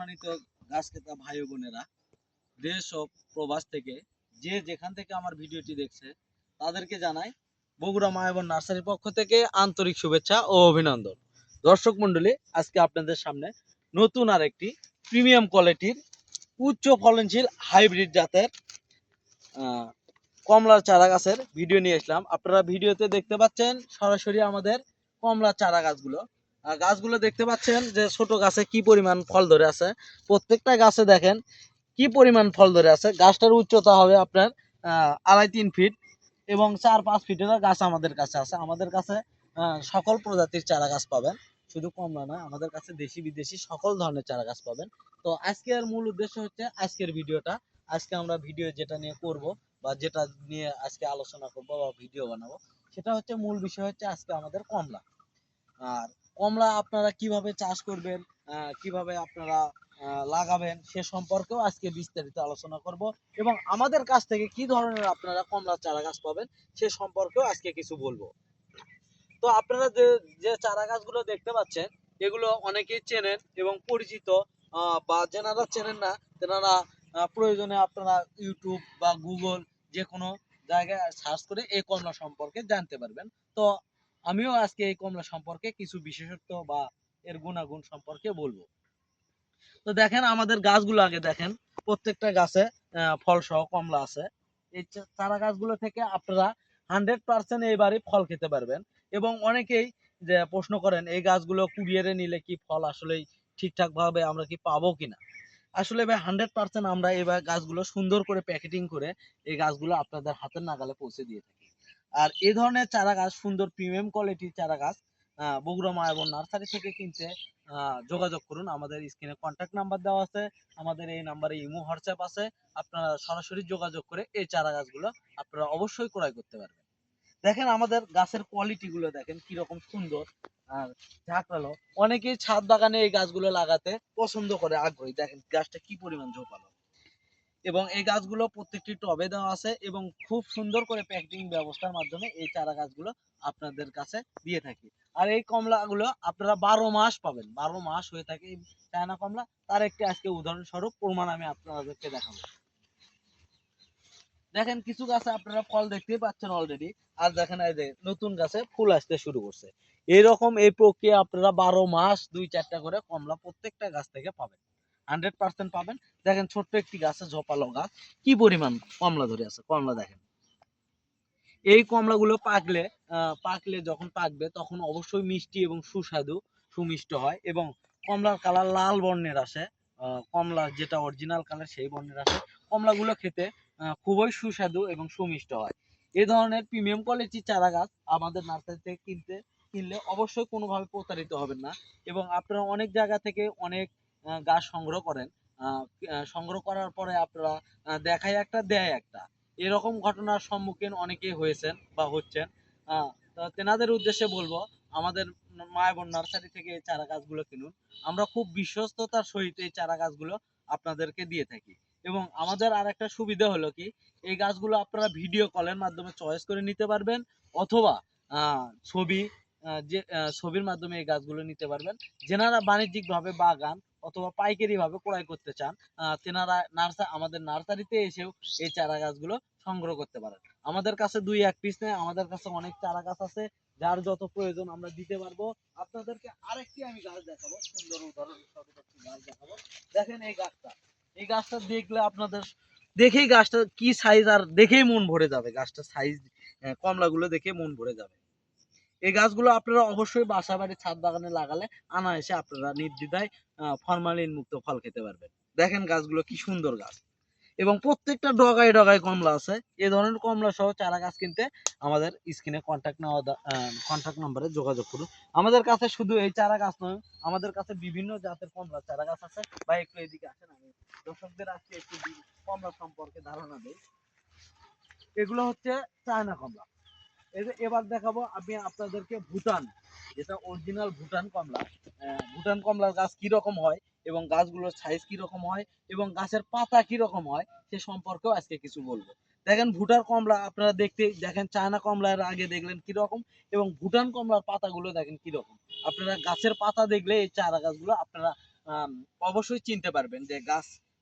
সম্মানিত গাছ ক্রেতা ভাই বোনেরা, দেশ ও প্রবাস থেকে যে যেখান থেকে আমার ভিডিওটি দেখছে, তাদেরকে জানাই বগুড়া মায়াবন নার্সারির পক্ষ থেকে আন্তরিক শুভেচ্ছা ও অভিনন্দন। দর্শক মণ্ডলী, আজকে আপনাদের সামনে নতুন আর একটি প্রিমিয়াম কোয়ালিটির উচ্চ ফলনশীল হাইব্রিড জাতের কমলার চারা গাছের ভিডিও নিয়ে আসলাম। আপনারা ভিডিওতে দেখতে পাচ্ছেন সরাসরি আমাদের কমলা চারা গাছগুলো। আর গাছগুলো দেখতে পাচ্ছেন যে ছোট গাছে কি পরিমাণ ফল ধরে আছে। প্রত্যেকটা গাছে দেখেন কি পরিমাণ ফল ধরে আছে। গাছটার উচ্চতা হবে আপনার আড়াই তিন ফিট এবং চার পাঁচ ফিটের গাছ আমাদের কাছে আছে। আমাদের কাছে সকল প্রজাতির চারা গাছ পাবেন। শুধু কমলা নয় আমাদের কাছে দেশি বিদেশি সকল ধরনের চারা গাছ পাবেন। তো আজকের মূল উদ্দেশ্য হচ্ছে আজকের ভিডিওটা। আজকে আমরা ভিডিও যেটা নিয়ে করব বা যেটা নিয়ে আজকে আলোচনা করব বা ভিডিও বানাবো, সেটা হচ্ছে মূল বিষয় হচ্ছে আজকে আমাদের কমলা। আর কমলা আপনারা কীভাবে চাষ করবেন কীভাবে আপনারা লাগাবেন সে সম্পর্কেও আজকে বিস্তারিত আলোচনা করব এবং আমাদের কাছ থেকে কি ধরনের আপনারা কমলা চারা গাছ পাবেন সে সম্পর্কেও আজকে কিছু বলব। তো আপনারা যে যে চারা গাছগুলো দেখতে পাচ্ছেন, এগুলো অনেকেই চেনেন এবং পরিচিত বা যেনারা চেনেন না, তেনারা প্রয়োজনে আপনারা ইউটিউব বা গুগল যে কোনো জায়গায় সার্চ করে এই কমলা সম্পর্কে জানতে পারবেন। তো আমিও আজকে এই কমলা সম্পর্কে কিছু বিশেষত্ব বা এর গুণাগুণ সম্পর্কে বলব। তো দেখেন, আমাদের গাছগুলো আগে দেখেন, প্রত্যেকটা গাছে ফল সহ কমলা আছে। এই চারা গাছগুলো থেকে আপনারা হান্ড্রেড পার্সেন্ট এইবারই ফল খেতে পারবেন এবং অনেকেই যে প্রশ্ন করেন, এই গাছগুলো কুরিয়ারে নিলে কি ফল আসলেই ঠিকঠাক ভাবে আমরা কি পাবো কিনা? আসলে ভাই হান্ড্রেড পার্সেন্ট আমরা এবার গাছগুলো সুন্দর করে প্যাকেটিং করে এই গাছগুলো আপনাদের হাতের নাগালে পৌঁছে দিয়ে থাকি। আর এই ধরনের চারা গাছ সুন্দর প্রিমিয়াম কোয়ালিটির চারা গাছ বগুড়া মা এবং নার্সারি থেকে কিনতে যোগাযোগ করুন। আমাদের স্ক্রিনে কন্ট্যাক্ট নাম্বার দেওয়া আছে, আমাদের এই নাম্বারে ইমো, হোয়াটসঅ্যাপ আছে। আপনারা সরাসরি যোগাযোগ করে এই চারা গাছগুলো আপনারা অবশ্যই ক্রয় করতে পারবেন। দেখেন আমাদের গাছের কোয়ালিটি গুলো দেখেন কীরকম সুন্দর। আর ঝাঁকড়ালো অনেকেই ছাদ বাগানে এই গাছগুলো লাগাতে পছন্দ করে, আগ্রহী। দেখেন গাছটা কি পরিমাণ ঝোপালো এবং এই গাছগুলো প্রত্যেকটি টবে দেওয়া আছে এবং খুব সুন্দর করে প্যাকেটিং ব্যবস্থার মাধ্যমে এই চারা গাছগুলো আপনাদের কাছে দিয়ে থাকি। আর এই কমলাগুলো আপনারা বারো মাস পাবেন। বারো মাস হয়ে থাকে এই চায়না কমলা। তার একটি আজকে উদাহরণস্বরূপ প্রমাণ আমি আপনাদেরকে দেখাবো। দেখেন, কিছু গাছে আপনারা ফল দেখতেই পাচ্ছেন অলরেডি আর দেখেন এই যে নতুন গাছে ফুল আসতে শুরু করছে। এরকম এই প্রক্রিয়া আপনারা বারো মাস দুই চারটা করে কমলা প্রত্যেকটা গাছ থেকে পাবেন। হান্ড্রেড পার্সেন্ট পাবেন। দেখেন ছোট্ট একটি গাছে ঝোপালো গাছ কি পরিমাণ কমলা ধরে আছে? কমলা দেখেন। এই কমলাগুলো পাকলে পাকলে যখন পাকবে তখন অবশ্যই মিষ্টি এবং সুস্বাদু সুমিষ্ট হয় এবং কমলার কালার লাল বর্ণের আসে। আহ, কমলার যেটা অরিজিনাল কালার সেই বর্ণের আসে। কমলাগুলো খেতে খুবই সুস্বাদু এবং সুমিষ্ট হয়। এই ধরনের প্রিমিয়াম কোয়ালিটির চারা গাছ আমাদের নার্সারি থেকে কিনতে কিনলে অবশ্যই কোনোভাবে প্রতারিত হবেন না। এবং আপনারা অনেক জায়গা থেকে অনেক গাছ সংগ্রহ করেন। সংগ্রহ করার পরে আপনারা দেখায় একটা, দেয় একটা। এরকম ঘটনার সম্মুখীন অনেকেই হয়েছেন বা হচ্ছেন। তেনাদের উদ্দেশ্যে বলব, আমাদের মায়াবন নার্সারি থেকে এই চারা গাছগুলো কিনুন। আমরা খুব বিশ্বস্ততার সহিত এই চারা গাছগুলো আপনাদেরকে দিয়ে থাকি। এবং আমাদের আর একটা সুবিধা হলো কি, এই গাছগুলো আপনারা ভিডিও কলের মাধ্যমে চয়েস করে নিতে পারবেন, অথবা ছবি যে ছবির মাধ্যমে এই গাছগুলো নিতে পারবেন। যেনারা বাণিজ্যিকভাবে বাগান অথবা পাইকারি ভাবে ক্রয় করতে চান তেনারা নার্সা, আমাদের নার্সারিতে এসেও এই চারা গাছগুলো সংগ্রহ করতে পারেন। আমাদের কাছে দুই এক পিস নেই আমাদের কাছে অনেক চারা গাছ আছে, যার যত প্রয়োজন আমরা দিতে পারব। আপনাদেরকে আরেকটি আমি গাছ দেখাবো, সুন্দর উদাহরণ দেখেন এই গাছটা। এই গাছটা দেখলে আপনাদের দেখেই গাছটা কি সাইজ আর দেখেই মন ভরে যাবে। গাছটা সাইজ কমলাগুলো দেখে মন ভরে যাবে। এই গাছগুলো আপনারা অবশ্যই বাসা বাড়ি ছাদ বাগানে লাগালে আনায়াসে আপনারা নির্দ্বিধায় ফরমালিন মুক্ত ফল খেতে পারবেন। দেখেন গাছগুলো কি সুন্দর গাছ। এবং প্রত্যেকটা ডগায় ডগায় কমলা আছে। এ ধরনের কমলা সহ চারা গাছ কিনতে আমাদের স্ক্রিনে কন্ট্যাক্ট নেওয়া কন্ট্যাক্ট নাম্বারে যোগাযোগ করুন। আমাদের কাছে শুধু এই চারা গাছ নয়, আমাদের কাছে বিভিন্ন জাতের কমলা চারা গাছ আছে। বা একটু এদিকে আসেন আমি। দর্শকদের আজকে একটু কমলা সম্পর্কে ধারণা দেই। এগুলো হচ্ছে চায়না কমলা। এবার দেখাবো আমি আপনাদেরকে ভুটান, যেটা অরিজিনাল ভুটান কমলা। ভুটান কমলার গাছ কি রকম হয় এবং গাছগুলোর সাইজ কি রকম হয় এবং গাছের পাতা কি রকম হয় সে সম্পর্কেও আজকে কিছু বলব। দেখেন ভুটান কমলা আপনারা দেখতে, দেখেন চায়না কমলার আগে দেখলেন কি রকম এবং ভুটান কমলার পাতাগুলো দেখেন কি রকম আপনারা গাছের পাতা দেখলে এই চারা গাছগুলো আপনারা অবশ্যই চিনতে পারবেন যে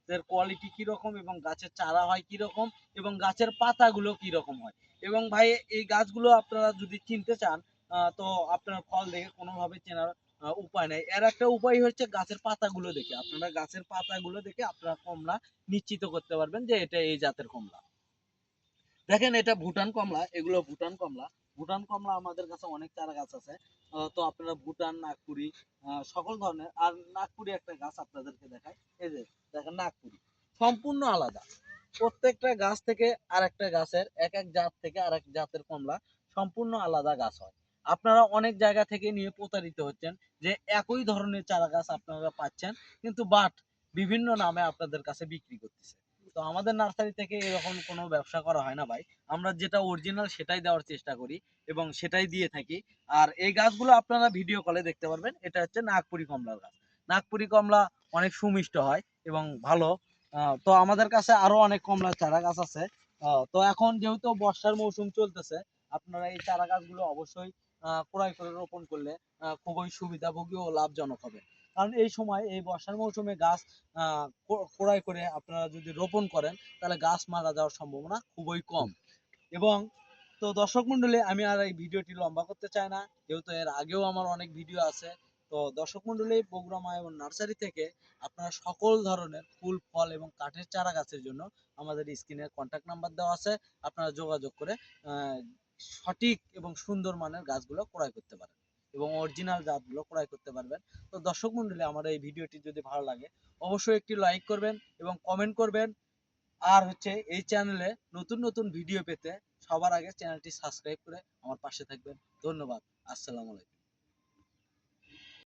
গাছের কোয়ালিটি কীরকম এবং গাছের চারা হয় কীরকম এবং গাছের পাতাগুলো কীরকম হয়? এবং ভাই, এই গাছগুলো আপনারা যদি চিনতে চান তো আপনার ফল দেখে কোনোভাবে চেনার উপায় নেই। এর একটা উপায় হচ্ছে গাছের পাতাগুলো দেখে। আপনারা গাছের পাতাগুলো দেখে আপনারা কমলা নিশ্চিত করতে পারবেন যে এটা এই জাতের কমলা। দেখেন এটা ভুটান কমলা, এগুলো ভুটান কমলা। ভুটান কমলা আমাদের কাছে অনেক চারা গাছ আছে। তো আপনারা ভুটান, নাগপুরি সকল ধরনের, আর নাগপুরি একটা গাছ আপনাদেরকে দেখায় এই যে, দেখেন নাগপুরি, সম্পূর্ণ আলাদা। প্রত্যেকটা গাছ থেকে আরেকটা গাছের, এক এক জাত থেকে আরেক জাতের কমলা সম্পূর্ণ আলাদা গাছ হয়। আপনারা অনেক জায়গা থেকে নিয়ে প্রতারিত হচ্ছেন যে একই ধরনের চারা গাছ আপনারা পাচ্ছেন, কিন্তু বাট বিভিন্ন নামে আপনাদের কাছে বিক্রি করতেছে। তো আমাদের নার্সারি থেকে এরকম কোনো ব্যবসা করা হয় না ভাই। আমরা যেটা অরিজিনাল সেটাই দেওয়ার চেষ্টা করি এবং সেটাই দিয়ে থাকি। আর এই গাছগুলো আপনারা ভিডিও কলে দেখতে পারবেন। এটা হচ্ছে নাগপুরি কমলার গাছ। নাগপুরি কমলা অনেক সুমিষ্ট হয় এবং ভালো। তো আমাদের কাছে আরও অনেক কমলার চারা গাছ আছে। তো এখন যেহেতু বর্ষার মৌসুম চলতেছে, আপনারা এই চারা গাছগুলো অবশ্যই ক্রয় করে রোপণ করলে খুবই সুবিধাভোগী ও লাভজনক হবে। কারণ এই সময় এই বর্ষার মৌসুমে গাছ ক্রয় করে আপনারা যদি রোপণ করেন, তাহলে গাছ মারা যাওয়ার সম্ভাবনা খুবই কম। এবং তো দর্শক মন্ডলী, আমি আর এই ভিডিওটি লম্বা করতে চাই না, যেহেতু এর আগেও আমার অনেক ভিডিও আছে। তো দর্শক মন্ডলী বগুড়া এবং নার্সারি থেকে আপনারা সকল ধরনের ফুল, ফল এবং কাঠের চারা গাছের জন্য আমাদের স্ক্রিনে কন্ট্যাক্ট নাম্বার দেওয়া আছে। আপনারা যোগাযোগ করে সঠিক এবং সুন্দর মানের গাছগুলো ক্রয় করতে পারেন। এবং অরিজিনাল জাতগুলো ক্রয় করতে পারবেন। তো দর্শক মন্ডলী, আমার এই ভিডিওটি যদি ভালো লাগে, অবশ্যই একটি লাইক করবেন এবং কমেন্ট করবেন। আর হচ্ছে এই চ্যানেলে নতুন নতুন ভিডিও পেতে সবার আগে চ্যানেলটি সাবস্ক্রাইব করে আমার পাশে থাকবেন। ধন্যবাদ। আসসালামু আলাইকুম।